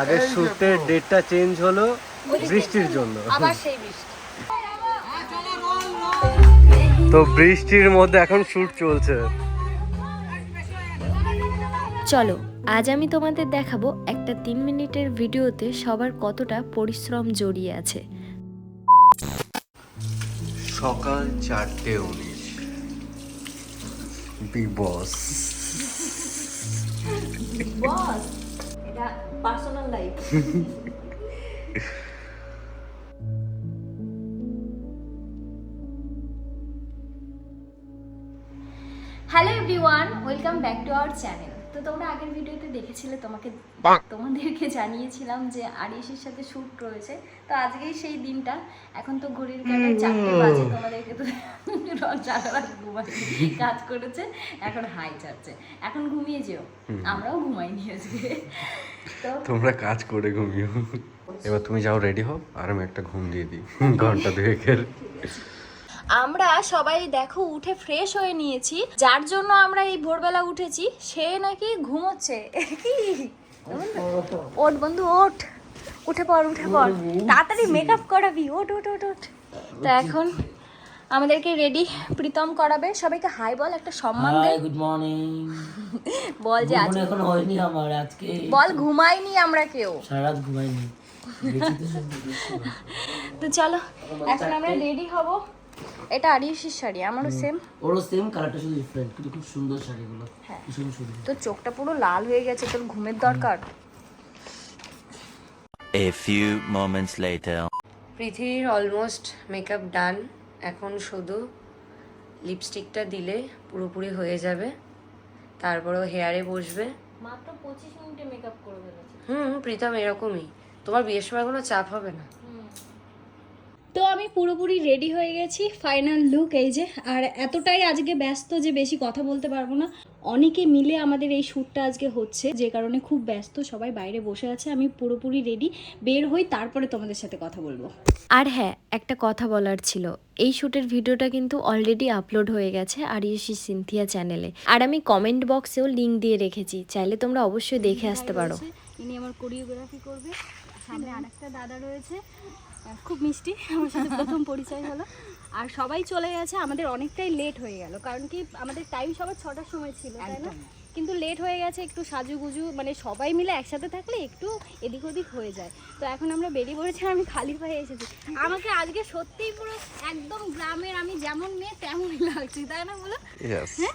আগের শুটের ডেটটা চেঞ্জ হলো বৃষ্টির জন্য তো বৃষ্টির মধ্যে এখন শুট চলছে চলো আজ আমি তোমাদের দেখাবো একটা তিন মিনিটের ভিডিওতে সবার কতটা পরিশ্রম জড়িয়ে আছে সকাল চারটে উনিশ বিগ বস বস এটা Personal life. Hello everyone, welcome back to our channel. তো তোমরা আগের ভিডিওতে দেখেছিলে তোমাকে তোমাদেরকে জানিয়েছিলাম যে আরিসের সাথে শ্যুট রয়েছে তো আজকেই সেই দিনটা এখন তো ঘড়ির কাটা চারটে বাজে তোমাদেরকে তো সারারাত ঘুমাই কাজ করেছে এখন হাই চাচ্ছে এখন ঘুমিয়ে যেও আমরাও ঘুমাই নিয়ে আজকে তোমরা কাজ করে ঘুমিও এবার তুমি যাও রেডি হও আর আমি একটা ঘুম দিয়ে দিই ঘন্টা দুয়েকের আমরা সবাই দেখো উঠে ফ্রেশ হয়ে নিয়েছি যার জন্য আমরা এই ভোরবেলা উঠেছি সে নাকি ঘুমোচ্ছে কি ওট বন্ধু ওঠ উঠে পড় উঠে পড় তাড়াতাড়ি মেকআপ করাবি ওট ওট ওট ওট তা এখন আমাদেরকে রেডি প্রীতম করাবে সবাইকে হাই বল একটা সম্মান দে গুড মর্নিং বল যে আজকে এখন হয়নি আমার আজকে বল ঘুমাইনি আমরা কেউ সারা রাত ঘুমাইনি তো চলো এখন আমরা রেডি হব এটা আরিশির শাড়ি আমারও সেম ওরও সেম কালারটা শুধু ডিফারেন্ট কিন্তু খুব সুন্দর শাড়িগুলো হ্যাঁ ভীষণ সুন্দর চোখটা পুরো লাল হয়ে গেছে তোর ঘুমের দরকার পৃথিবীর অলমোস্ট মেকআপ ডান এখন শুধু লিপস্টিকটা দিলে পুরোপুরি হয়ে যাবে তারপরও হেয়ারে বসবে মাত্র পঁচিশ মিনিটে মেকআপ করে ফেলেছে হুম প্রীতম এরকমই তোমার বিয়ের সময় কোনো চাপ হবে না তো আমি পুরোপুরি রেডি হয়ে গেছি ফাইনাল লুক এই যে আর এতটাই আজকে ব্যস্ত যে বেশি কথা বলতে পারবো না অনেকে মিলে আমাদের এই শ্যুটটা আজকে হচ্ছে যে কারণে খুব ব্যস্ত সবাই বাইরে বসে আছে আমি পুরোপুরি রেডি বের হই তারপরে তোমাদের সাথে কথা বলবো আর হ্যাঁ একটা কথা বলার ছিল এই শ্যুটের ভিডিওটা কিন্তু অলরেডি আপলোড হয়ে গেছে আরিয়সি সিনথিয়া চ্যানেলে আর আমি কমেন্ট বক্সেও লিঙ্ক দিয়ে রেখেছি চাইলে তোমরা অবশ্যই দেখে আসতে পারো ইনি আমার কোরিওগ্রাফি করবে সামনে আরেকটা দাদা রয়েছে খুব মিষ্টি আমার সাথে প্রথম পরিচয় হলো আর সবাই চলে গেছে আমাদের অনেকটাই লেট হয়ে গেল কারণ কি আমাদের টাইম সবার ছটার সময় ছিল তাই না কিন্তু লেট হয়ে গেছে একটু সাজুগুজু মানে সবাই মিলে একসাথে থাকলে একটু এদিক ওদিক হয়ে যায় তো এখন আমরা বেরিয়ে পড়েছি আমি খালি পায়ে এসেছি আমাকে আজকে সত্যিই পুরো একদম গ্রামের আমি যেমন মেয়ে তেমনই লাগছি তাই না বলো হ্যাঁ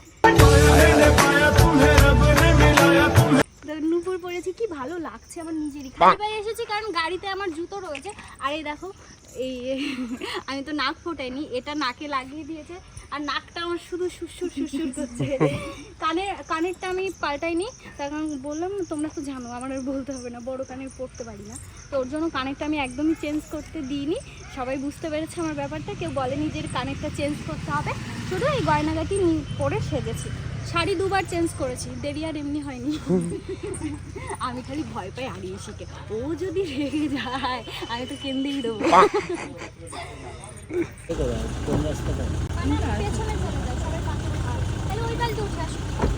নুপুর পরেছি কি ভালো লাগছে আমার নিজেরই খালি পায়ে এসেছি কারণ গাড়িতে আমার জুতো রয়েছে আর এই দেখো এই আমি তো নাক ফোটাইনি এটা নাকে লাগিয়ে দিয়েছে আর নাকটা আমার শুধু সুসুর সুসুর করছে কানে কানেরটা আমি পাল্টাইনি তার কারণ বললাম তোমরা তো জানো আমার বলতে হবে না বড় কানে পড়তে পারি না তো ওর জন্য কানেরটা আমি একদমই চেঞ্জ করতে দিইনি সবাই বুঝতে পেরেছে আমার ব্যাপারটা কেউ বলে নিজের কানেরটা চেঞ্জ করতে হবে শুধু এই গয়নাগাটি পরে সেজেছি শাড়ি দুবার চেঞ্জ করেছি দেরি আর এমনি হয়নি আমি খালি ভয় পাই হারিয়ে শিখে ও যদি রেগে যায় আমি তো কেন্দ্রেই দেবো পেছনে চলে যায় সবাই ওই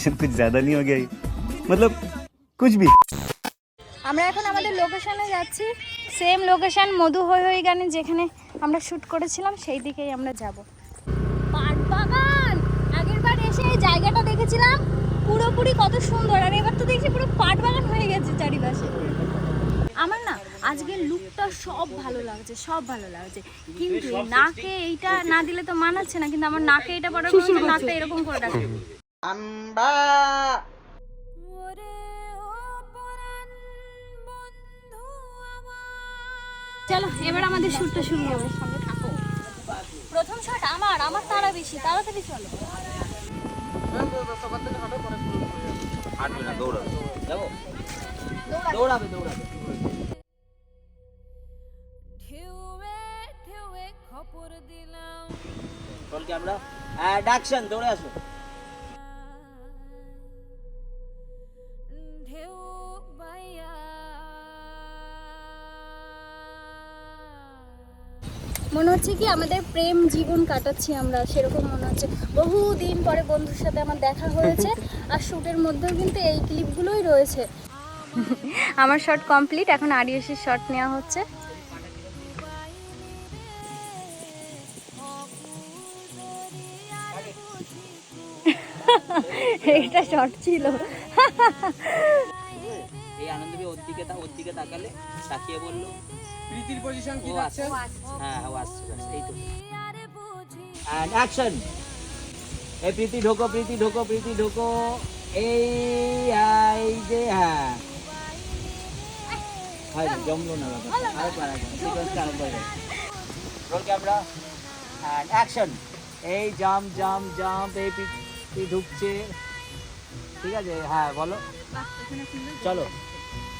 আসো भाई साहब कुछ ज्यादा नहीं हो गया ये? मतलब कुछ भी আমরা এখন আমাদের লোকেশনে যাচ্ছি সেম লোকেশন মধু হই হই গানে যেখানে আমরা শ্যুট করেছিলাম সেই দিকেই আমরা যাব পাট বাগান আগের বার এসে এই জায়গাটা দেখেছিলাম পুরোপুরি কত সুন্দর আর এবার তো দেখছি পুরো পাট বাগান হয়ে গেছে চারিপাশে আমার না আজকের লুকটা সব ভালো লাগছে সব ভালো লাগছে কিন্তু এই নাকে এইটা না দিলে তো মানাচ্ছে না কিন্তু আমার নাকে এটা পড়ার কারণে নাকটা এরকম করে চলো এবার আমাদের শুটটা শুরু হবে প্রথম শট আমার আমার তারা বেশি তাড়াতাড়ি চলো দৌড়াবে দৌড়াবে ঢেউয়ে দিলাম আমরা হ্যাঁ, দৌড়ে আসো মনে হচ্ছে কি আমাদের প্রেম জীবন কাটাচ্ছি আমরা সেরকম মনে হচ্ছে বহু দিন পরে বন্ধুর সাথে আমার দেখা হয়েছে আর শুটের মধ্যেও কিন্তু এই ক্লিপগুলোই রয়েছে আমার শট কমপ্লিট এখন আরিয়সির শট নেওয়া হচ্ছে এটা শট ছিল দিকে ওর দিকে তাকালে তাকিয়ে বললো প্রীতির পজিশন কি আছে হ্যাঁ ও আসছে এই তো অ্যান্ড অ্যাকশন এই প্রীতি ঢোকো প্রীতি ঢোকো প্রীতি ঢোকো এই আই যে হ্যাঁ এই জাম জাম জাম এই ঢুকছে ঠিক আছে হ্যাঁ বলো চলো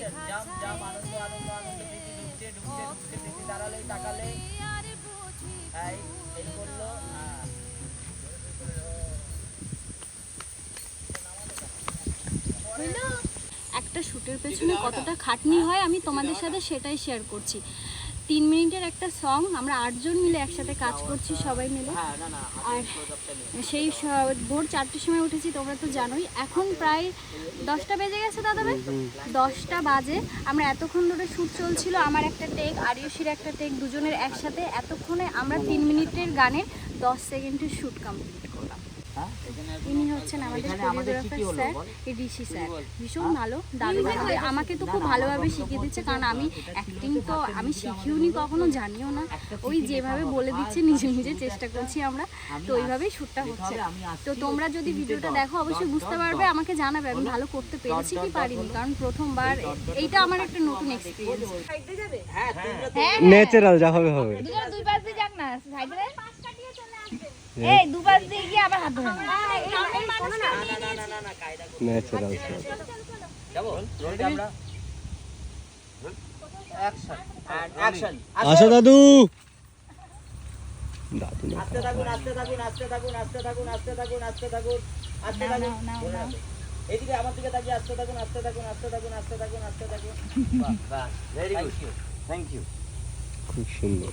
একটা শ্যুটের পেছনে কতটা খাটনি হয় আমি তোমাদের সাথে সেটাই শেয়ার করছি তিন মিনিটের একটা সং আমরা আটজন মিলে একসাথে কাজ করছি সবাই মিলে হ্যাঁ, আর সেই ভোর চারটের সময় উঠেছি তোমরা তো জানোই এখন প্রায় দশটা বেজে গেছে দাদা ভাই দশটা বাজে আমরা এতক্ষণ ধরে শ্যুট চলছিল আমার একটা টেক আরিয়সির একটা টেক দুজনের একসাথে এতক্ষণে আমরা তিন মিনিটের গানে দশ সেকেন্ডের শ্যুট কমপ্লিট ইনি হচ্ছেন আমাদের কোরিওগ্রাফার স্যার ঋষি স্যার ভীষণ হ্যাঁ? ভালো দারুণ আমাকে তো খুব ভালোভাবে শিখিয়ে দিচ্ছে কারণ আমি অ্যাক্টিং তো আমি শিখিওনি কখনো জানিও না ওই যেভাবে বলে দিচ্ছে নিজে নিজে চেষ্টা হ্যাঁ? করছি আমরা তো ওইভাবেই শ্যুটটা হচ্ছে তো তোমরা যদি ভিডিওটা দেখো অবশ্যই বুঝতে পারবে আমাকে জানাবে আমি ভালো করতে পেরেছি কি পারিনি কারণ প্রথমবার এইটা আমার একটা নতুন এক্সপিরিয়েন্স হ্যাঁ যা হবে হবে দুই পাশে যাক না সাইডে এই দুবার দিয়ে গিয়ে আবার হাত ধরে দাদু দাদু আস্তে থাকুন আস্তে থাকুন আস্তে থাকুন আস্তে থাকুন আস্তে থাকুন আস্তে থাকুন আস্তে থাকুন এদিকে আমার দিকে তাকিয়ে আস্তে থাকুন আস্তে থাকুন আস্তে থাকুন আস্তে থাকুন আস্তে থাকুন বাহ বাহ ভেরি গুড থ্যাংক ইউ খুব সুন্দর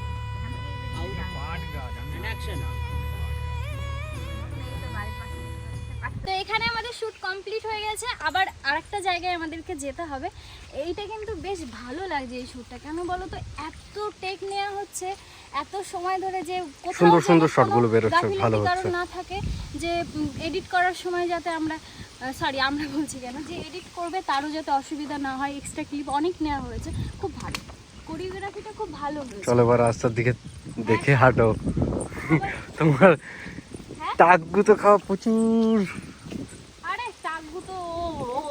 তো এখানে আমাদের শুট কমপ্লিট হয়ে গেছে আবার আরেকটা জায়গায় আমাদেরকে যেতে হবে এইটা কিন্তু বেশ ভালো লাগছে এই শুটটা কেন বলো তো এত টেক নেওয়া হচ্ছে এত সময় ধরে যে সুন্দর সুন্দর শটগুলো হচ্ছে ভালো হচ্ছে না থাকে যে এডিট করার সময় যাতে আমরা সরি আমরা বলছি কেন যে এডিট করবে তারও যাতে অসুবিধা না হয় এক্সট্রা ক্লিপ অনেক নেওয়া হয়েছে খুব ভালো কোরিওগ্রাফিটা খুব ভালো হয়েছে চলো এবার রাস্তার দিকে দেখে হাঁটো তোমার টাকগু তো খাওয়া প্রচুর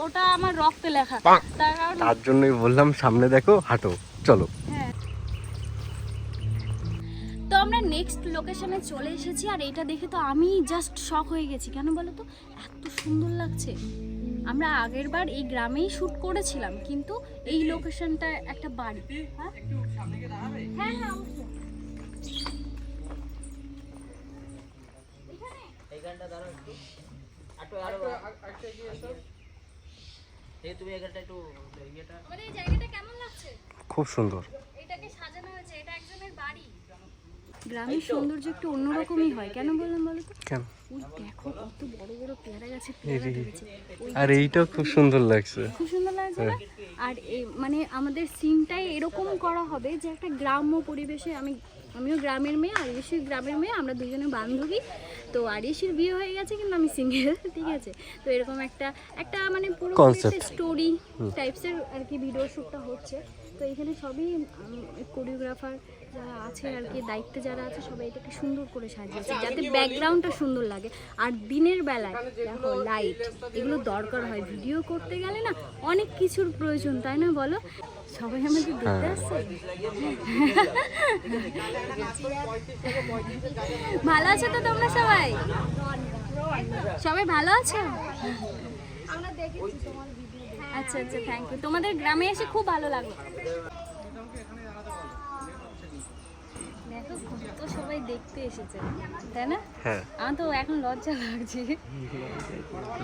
ওটা আমার রক্তে লেখা তার জন্যই বললাম সামনে দেখো হাঁটো চলো হ্যাঁ। তো আমরা নেক্সট লোকেশনে চলে এসেছি আর এটা দেখে তো আমি জাস্ট শক হয়ে গেছি কেন বলো তো এত সুন্দর লাগছে আমরা আগের বার এই গ্রামেই শ্যুট করেছিলাম কিন্তু এই লোকেশনটা একটা বাড়ি হ্যাঁ হ্যাঁ এখানটা দাঁড়াও একটু একটু আরো এই তুমি এখানটা একটু ইয়েটা মানে এই জায়গাটা কেমন লাগছে খুব সুন্দর এটাকে সাজানো হয়েছে এটা একজনের বাড়ি গ্রামের সৌন্দর্য একটু অন্যরকমই হয় কেন বললাম বলো তো কেন আর খুব সুন্দর লাগছে খুব সুন্দর লাগছে হ্যাঁ। আর মানে আমাদের সিনটাই এরকম করা হবে যে একটা গ্রাম্য পরিবেশে আমি আমিও গ্রামের মেয়ে আরিয়েশির গ্রামের মেয়ে আমরা দুজনে বান্ধবী তো আরিয়েশির বিয়ে হয়ে গেছে কিন্তু আমি সিঙ্গেল ঠিক আছে তো এরকম একটা একটা মানে পুরো স্টোরি টাইপসের আর কি ভিডিও শ্যুটটা হচ্ছে তো এখানে সবই কোরিওগ্রাফার আছে আর কি দায়িত্বে যারা আছে সবাই এটাকে সুন্দর করে সাজিয়েছে যাতে ব্যাকগ্রাউন্ডটা সুন্দর লাগে আর দিনের বেলায় দেখো লাইট এগুলো দরকার হয় ভিডিও করতে গেলে না অনেক কিছুর প্রয়োজন তাই না বলো সবাই আমাদের দেখতে হ্যাঁ। আসছে ভালো আছো তো তোমরা সবাই সবাই ভালো আছো আচ্ছা আচ্ছা থ্যাংক ইউ তোমাদের গ্রামে এসে খুব ভালো লাগলো তো সবাই দেখতে এসেছে তাই না হ্যাঁ আমি তো এখন লজ্জা লাগছে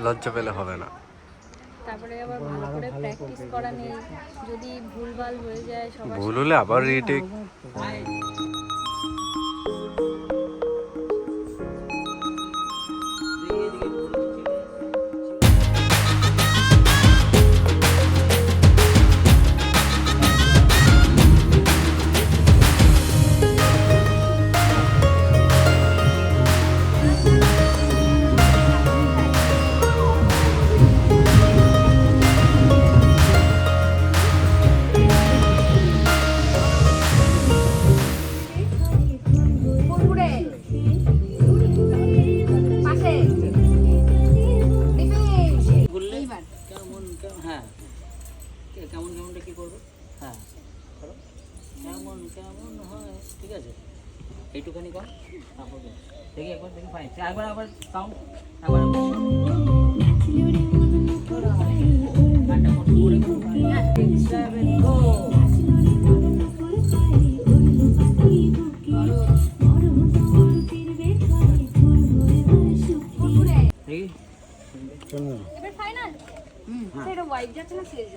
লজ্জা পেলে হবে না তারপরে আবার ভালো করে প্র্যাকটিস করা নেই যদি ভুলভাল হয়ে যায় সবার ভুল হলে আবার রিটেক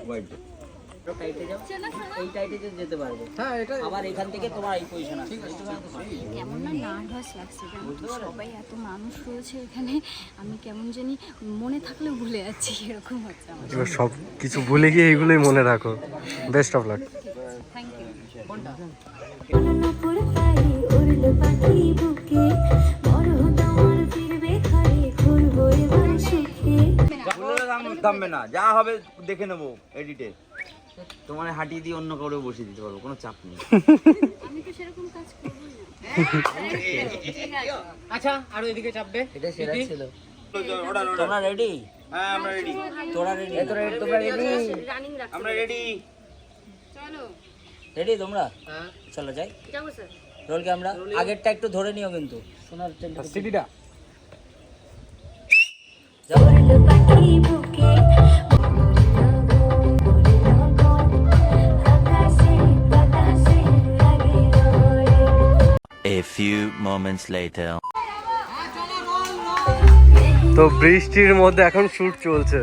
ওয়াইড হ্যাঁ, কেমন না নার্ভাস সবাই এত মানুষ রয়েছে এখানে আমি কেমন জানি মনে থাকলেও ভুলে যাচ্ছি এরকম সব কিছু ভুলে গিয়ে এগুলোই মনে রাখো best of luck thank you কোনটা থামবে না যা হবে দেখে নেবো এডিটে তোমার হাঁটিয়ে দিয়ে অন্য কাউরে বসিয়ে দিতে পারবো কোনো চাপ নেই আমি তো সেরকম কাজ আচ্ছা চাপবে এটা সেরা ছিল রেডি হ্যাঁ আমরা রেডি তোমরা রেডি তোমরা রেডি তোমরা রেডি আমরা রেডি চলো রেডি তোমরা হ্যাঁ চলো যাই যাবো স্যার রোল ক্যামেরা আগেরটা একটু ধরে নিও কিন্তু সোনার সিটিটা যাবো A few moments later. তো বৃষ্টির মধ্যে এখন শুট চলছে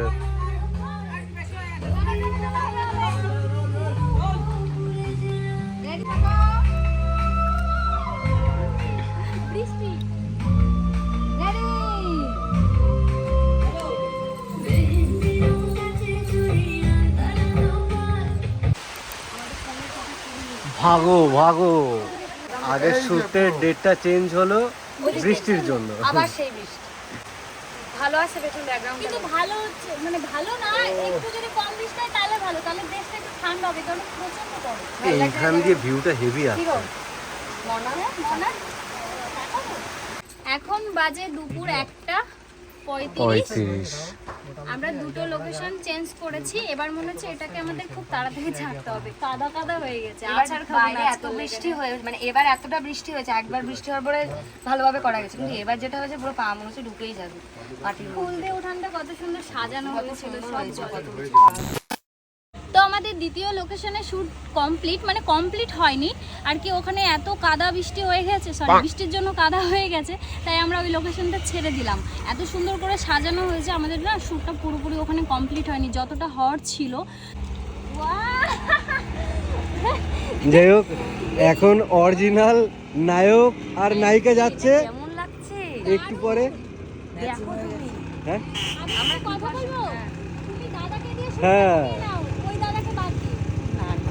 ভাগো ভাগো আগে শুটের ডেটটা চেঞ্জ হলো বৃষ্টির জন্য আবার সেই বৃষ্টি ভালো আছে বেতন ব্যাকগ্রাউন্ড কিন্তু ভালো হচ্ছে মানে ভালো না একটু যদি কম বৃষ্টি হয় তাহলে ভালো তাহলে দেশটা একটু ঠান্ডা হবে কারণ প্রচন্ড গরম এইখান দিয়ে ভিউটা হেভি আছে মনে হয় এখন বাজে দুপুর একটা পঁয়ত্রিশ আমরা দুটো লোকেশন চেঞ্জ করেছি এবার মনে হচ্ছে এটাকে আমাদের খুব তাড়াতাড়ি ছাড়তে হবে কাদা কাদা হয়ে গেছে আছাড় বাইরে এত বৃষ্টি হয়ে মানে এবার এতটা বৃষ্টি হয়েছে একবার বৃষ্টি হওয়ার পরে ভালোভাবে করা গেছে কিন্তু এবার যেটা হয়েছে পুরো পা মনে হচ্ছে ঢুকেই যাবে মাটির ফুল দিয়ে উঠানটা কত সুন্দর সাজানো হয়েছিল সব আমাদের দ্বিতীয় লোকেশনে শ্যুট কমপ্লিট মানে কমপ্লিট হয়নি আর কি ওখানে এত কাদা বৃষ্টি হয়ে গেছে সরি বৃষ্টির জন্য কাদা হয়ে গেছে তাই আমরা ওই লোকেশনটা ছেড়ে দিলাম এত সুন্দর করে সাজানো হয়েছে আমাদের না শ্যুটটা পুরোপুরি ওখানে কমপ্লিট হয়নি যতটা হওয়ার ছিল যাই হোক এখন অরিজিনাল নায়ক আর নায়িকা যাচ্ছে কেমন লাগছে একটু পরে হ্যাঁ হ্যাঁ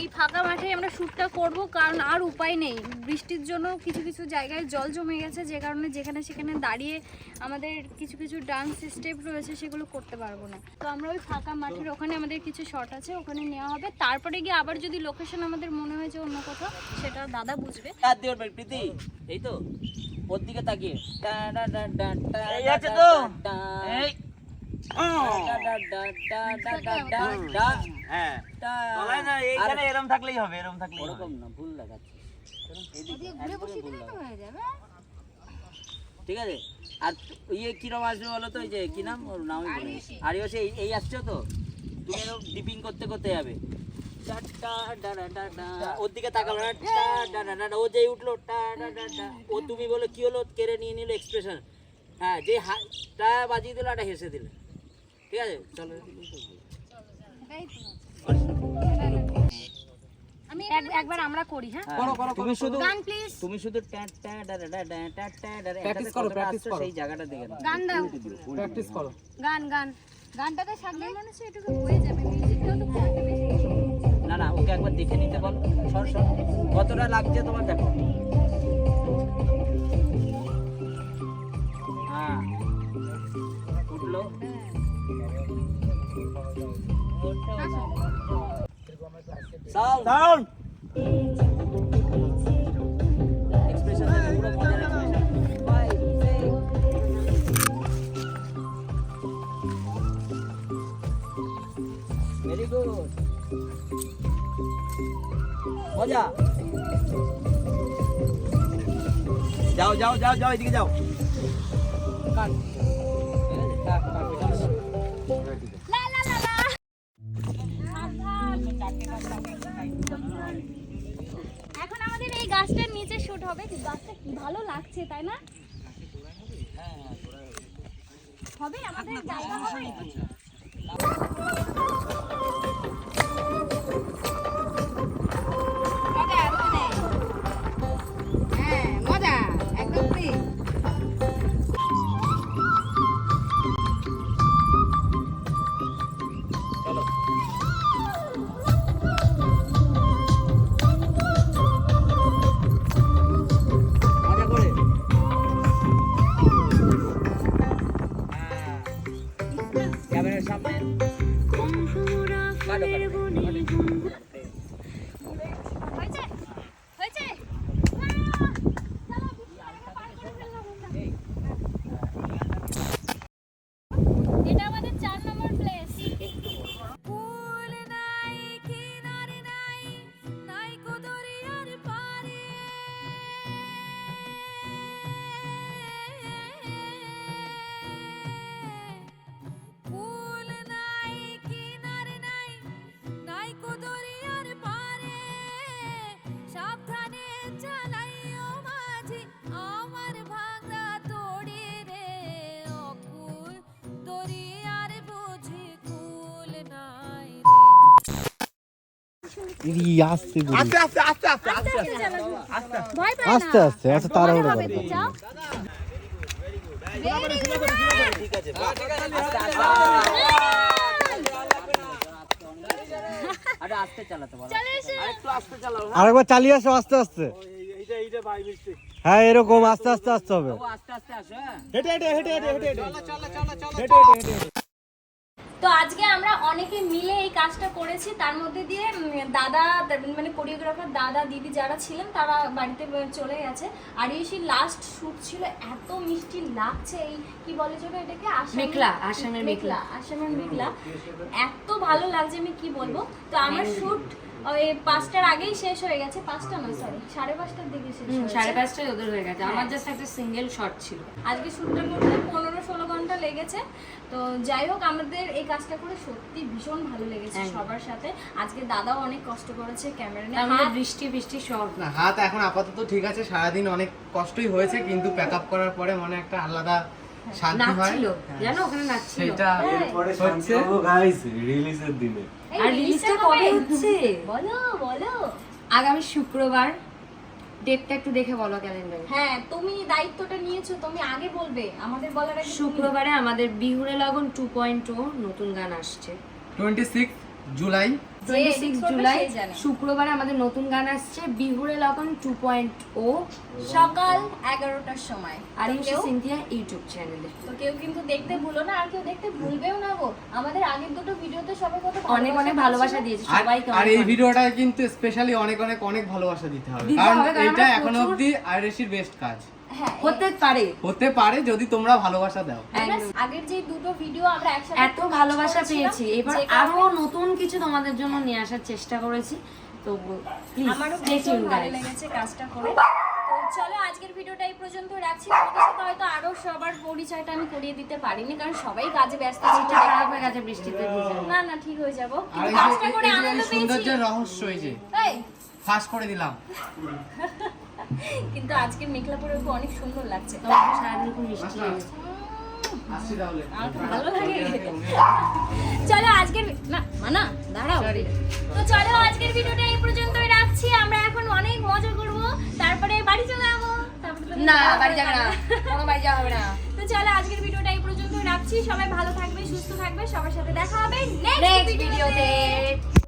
এই ফাঁকা মাঠে আমরা শ্যুটটা করব কারণ আর উপায় নেই বৃষ্টির জন্য কিছু কিছু জায়গায় জল জমে গেছে যে কারণে যেখানে সেখানে দাঁড়িয়ে আমাদের কিছু কিছু ডান্স স্টেপ রয়েছে সেগুলো করতে পারবো না তো আমরা ওই ফাঁকা মাঠের ওখানে আমাদের কিছু শট আছে ওখানে নেওয়া হবে তারপরে গিয়ে আবার যদি লোকেশন আমাদের মনে হয় যে অন্য কোথাও সেটা দাদা বুঝবে প্রীতি এই তো ওর দিকে তাকিয়ে ঠিক আছে আর ইয়ে কিরম আসবে এই যে কি নাম ওর আর এই আসছো তো তুমি এরকম ডিপিং করতে করতে যাবে ওর দিকে না ও যেই উঠলো ও তুমি বলো কি হলো কেড়ে নিয়ে নিল এক্সপ্রেশন হ্যাঁ যে হাতটা বাজিয়ে দিল একটা হেসে দিলে একবার আমরা করি হ্যাঁ, হ্যাঁ। তুমি শুধু গান প্লিজ তুমি শুধু সেই জায়গাটা দেখে যাবে না না ওকে একবার দেখে নিতে বল কতটা লাগছে তোমার দেখো হ্যাঁ উঠলো হ্যাঁ। Sound. Sound. Expression jauh, jauh, jauh, Expression. jauh, jauh, Very good. jauh, Jauh, jauh, jauh, jauh, jauh, jauh. jauh হবে আমাদের জায়গা হবে আস্তে আস্তে আস্তে আস্তে আস্তে আস্তে আরেকবার চালিয়ে আসো আস্তে আস্তে হ্যাঁ এরকম আস্তে আস্তে আসতে হবে হ্যাঁ। হেঁটে হেঁটে হেঁটে হেঁটে হেঁটে হেঁটে হেঁটে হেঁটে তো আজকে আমরা অনেকে মিলে এই কাজটা করেছি তার মধ্যে দিয়ে দাদা মানে কোরিওগ্রাফার দাদা দিদি যারা ছিলেন তারা বাড়িতে চলে গেছে আর এই লাস্ট শ্যুট ছিল এত মিষ্টি লাগছে এই কি বলে চলো এটাকে মেঘলা আসামের মেঘলা আসামের মেঘলা এত ভালো লাগছে আমি কি বলবো তো আমার শ্যুট ওই পাঁচটার আগেই শেষ হয়ে গেছে পাঁচটা না সরি সাড়ে পাঁচটার দিকে শেষ সাড়ে পাঁচটায় ওদের হয়ে গেছে আমার জাস্ট হ্যাঁ। একটা সিঙ্গেল শট ছিল আজকে শ্যুটটা করতে পনেরো ষোলো ঘন্টা লেগেছে তো যাই হোক আমাদের এই কাজটা করে সত্যি ভীষণ ভালো লেগেছে সবার সাথে আজকে দাদাও অনেক কষ্ট করেছে ক্যামেরা নিয়ে আমাদের বৃষ্টি বৃষ্টি সব না হাত এখন আপাতত ঠিক আছে সারাদিন অনেক কষ্টই হয়েছে কিন্তু প্যাক আপ করার পরে মনে একটা আলাদা হ্যাঁ। শান্তি হয় হ্যাঁ। জানো ওখানে নাচছিল সেটা এরপরে গাইস রিলিজের দিনে আর রিলিজটা কবে হচ্ছে বলো বলো আগামী শুক্রবার ডেটটা একটু দেখে বলো ক্যালেন্ডারে হ্যাঁ তুমি দায়িত্বটা নিয়েছো তুমি আগে বলবে আমাদের বলার শুক্রবারে আমাদের বিহুরে লগন টু পয়েন্ট 2.0 নতুন গান আসছে 26 জুলাই জুলাই আমাদের নতুন গান আসছে বিহুরে লগন টু পয়েন্ট ও সকাল এগারোটার সময় আর ইন্ডিয়া ইউটিউব চ্যানেলে তো কেউ কিন্তু দেখতে ভুলো না আর কেউ দেখতে ভুলবেও না গো আমাদের আগের দুটো ভিডিওতে সবাই কত অনেক অনেক ভালোবাসা দিয়েছে সবাইকে আর এই ভিডিওটা কিন্তু স্পেশালি অনেক অনেক অনেক ভালোবাসা দিতে হবে কারণ এটা এখনো অবধি আইরিশির বেস্ট কাজ হ্যাঁ, হতে পারে হতে পারে যদি তোমরা ভালোবাসা দাও আগের যে দুটো ভিডিও আমরা একসাথে এত ভালোবাসা পেয়েছি এবার আরো নতুন কিছু তোমাদের জন্য নিয়ে আসার চেষ্টা করেছি তো প্লিজ আমারও ভীষণ লেগেছে কাজটা করে চলো আজকের ভিডিওটা এই পর্যন্ত রাখছি তোমাদের সাথে হয়তো আরো সবার পরিচয়টা আমি করিয়ে দিতে পারিনি কারণ সবাই কাজে ব্যস্ত ছিল খারাপের কাজে বৃষ্টিতে না না ঠিক হয়ে যাবো কাজটা করে আনন্দ পেয়েছি সৌন্দর্যের রহস্য এই যে ফাঁস করে দিলাম কিন্তু আজকে মেঘলা পরে অনেক সুন্দর লাগছে চলো আজকের না মানা দাঁড়াও তো চলো আজকের ভিডিওটা এই পর্যন্তই রাখছি আমরা এখন অনেক মজা করব তারপরে বাড়ি চলে যাবো না বাড়ি যাবে না কোনো বাড়ি যাওয়া না তো চলো আজকের ভিডিওটা এই পর্যন্তই রাখছি সবাই ভালো থাকবে সুস্থ থাকবে সবার সাথে দেখা হবে নেক্সট ভিডিওতে